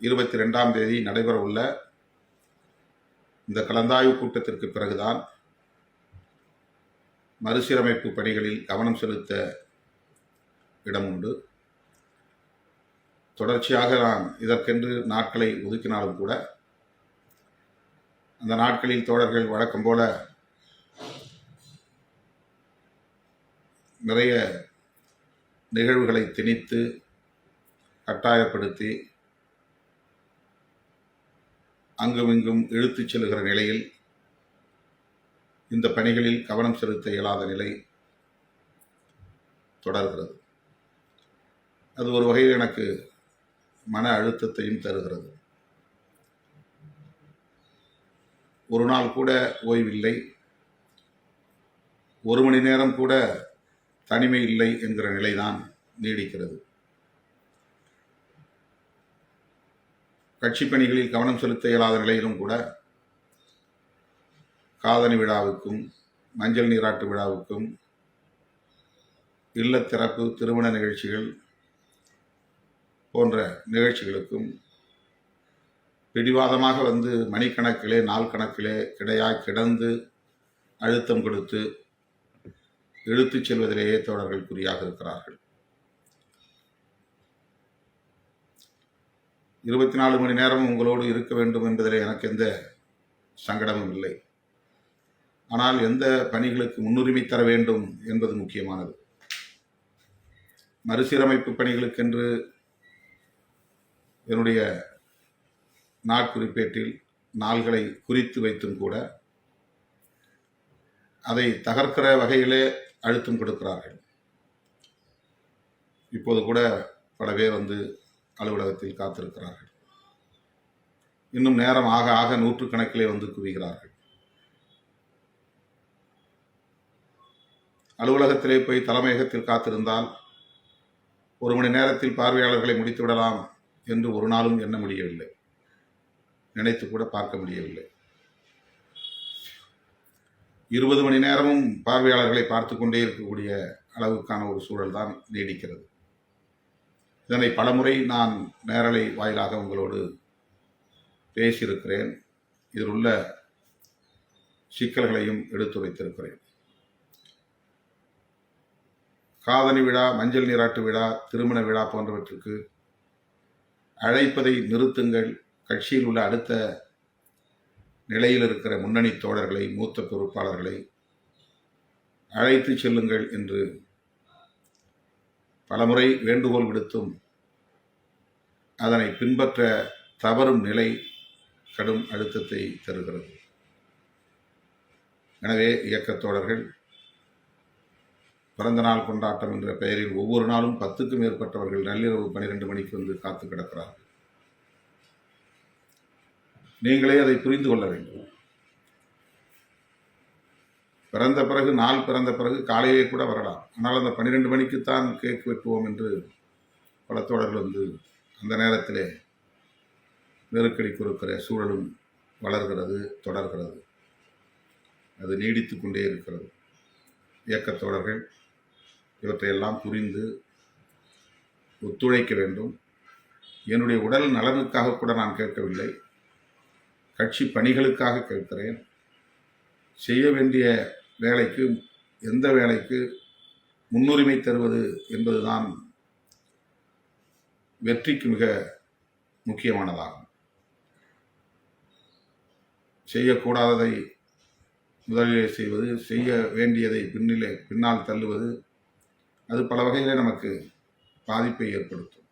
இருபத்தி ரெண்டாம் தேதி நடைபெறவுள்ள இந்த கலந்தாய்வு கூட்டத்திற்கு பிறகுதான் மறுசீரமைப்பு பணிகளில் கவனம் செலுத்த இடம் உண்டு. தொடர்ச்சியாக நான் இதற்கென்று நாட்களை ஒதுக்கினாலும் கூட அந்த நாட்களில் தோழர்கள் வழக்கம் போல நிறைய நிகழ்வுகளை திணித்து கட்டாயப்படுத்தி அங்குமிங்கும் இழுத்துச் செல்லுகிற நிலையில் இந்த பணிகளில் கவனம் செலுத்த இயலாத நிலை தொடர்கிறது. அது ஒரு வகையில் எனக்கு மன அழுத்தத்தையும் தருகிறது. ஒரு நாள் கூட ஓய்வில்லை. ஒரு மணி நேரம் கூட தனிமை இல்லை என்கிற நிலைதான் நீடிக்கிறது. கட்சி பணிகளில் கவனம் செலுத்த இயலாத நிலையிலும் கூட காதணி விழாவுக்கும் மஞ்சள் நீராட்டு விழாவுக்கும் இல்லத்திறப்பு திருமண நிகழ்ச்சிகள் போன்ற நிகழ்ச்சிகளுக்கும் பிடிவாதமாக வந்து மணிக்கணக்கிலே நாள் கணக்கிலே கிடையாய் கிடந்து அழுத்தம் கொடுத்து இழுத்துச் செல்வதிலேயே தோழர்கள் குறியாக இருக்கிறார்கள். இருபத்தி நாலு மணி நேரமும் உங்களோடு இருக்க வேண்டும் என்பதில் எனக்கு எந்த சங்கடமும் இல்லை. ஆனால் எந்த பணிகளுக்கு முன்னுரிமை தர வேண்டும் என்பது முக்கியமானது. மறுசீரமைப்பு பணிகளுக்கென்று என்னுடைய நாட்குறிப்பேட்டில் நாள்களை குறித்து வைத்தும் கூட அதை தகர்க்கிற வகையிலே அழுத்தம் கொடுக்கிறார்கள். இப்போது கூட பல பேர் வந்து அலுவலகத்தில் காத்திருக்கிறார்கள். இன்னும் நேரம் ஆக ஆக நூற்றுக்கணக்கிலே வந்து குவிகிறார்கள். அலுவலகத்திலே போய் தலைமையகத்தில் காத்திருந்தால் ஒரு மணி நேரத்தில் பார்வையாளர்களை முடித்துவிடலாம் என்று ஒரு நாளும் எண்ண முடியவில்லை. நினைத்து கூட பார்க்க முடியவில்லை. இருபது மணி நேரமும் பார்வையாளர்களை பார்த்து கொண்டே இருக்கக்கூடிய அளவுக்கான ஒரு சூழல் தான் நீடிக்கிறது. இதனை பலமுறை நான் நேரலை வாயிலாக உங்களோடு பேசியிருக்கிறேன். இதில் உள்ள சிக்கல்களையும் எடுத்துரைத்திருக்கிறேன். காதணி விழா மஞ்சள் நீராட்டு விழா திருமண விழா போன்றவற்றுக்கு அழைப்பதை நிறுத்துங்கள். கட்சியில் உள்ள அடுத்த நிலையில் இருக்கிற முன்னணி தோழர்களை மூத்த பொறுப்பாளர்களை அழைத்து செல்லுங்கள் என்று பலமுறை வேண்டுகோள் விடுத்தும் அதனை பின்பற்ற தவறும் நிலை கடும் அழுத்தத்தை தருகிறது. எனவே இயக்கத்தோழர்கள் பிறந்தநாள் பிறந்த நாள் கொண்டாட்டம் என்ற பெயரில் ஒவ்வொரு நாளும் பத்துக்கும் மேற்பட்டவர்கள் நள்ளிரவு பன்னிரெண்டு மணிக்கு வந்து காத்து கிடக்கிறார்கள். நீங்களே அதை புரிந்து கொள்ள வேண்டும். பிறந்த பிறகு நாள் பிறந்த பிறகு காலையிலே கூட வரலாம். ஆனால் அந்த பன்னிரெண்டு மணிக்குத்தான் கேக் வெட்டுவோம் என்று பல தோழர்கள் வந்து அந்த நேரத்திலே நெருக்கடி கொடுக்கிற சூழலும் வளர்கிறது தொடர்கிறது. அது நீடித்து கொண்டே இருக்கிறது. இயக்கத் தோழர்கள் இவற்றையெல்லாம் புரிந்து ஒத்துழைக்க வேண்டும். என்னுடைய உடல் நலனுக்காக கூட நான் கேட்கவில்லை. கட்சி பணிகளுக்காக கேட்கிறேன். செய்ய வேண்டிய வேலைக்கு எந்த வேலைக்கு முன்னுரிமை தருவது என்பதுதான் வெற்றிக்கு மிக முக்கியமானதாகும். செய்யக்கூடாததை முதலிலே செய்வது செய்ய வேண்டியதை பின்னிலே பின்னால் தள்ளுவது அது பல வகையிலே நமக்கு பாதிப்பை ஏற்படுத்தும்.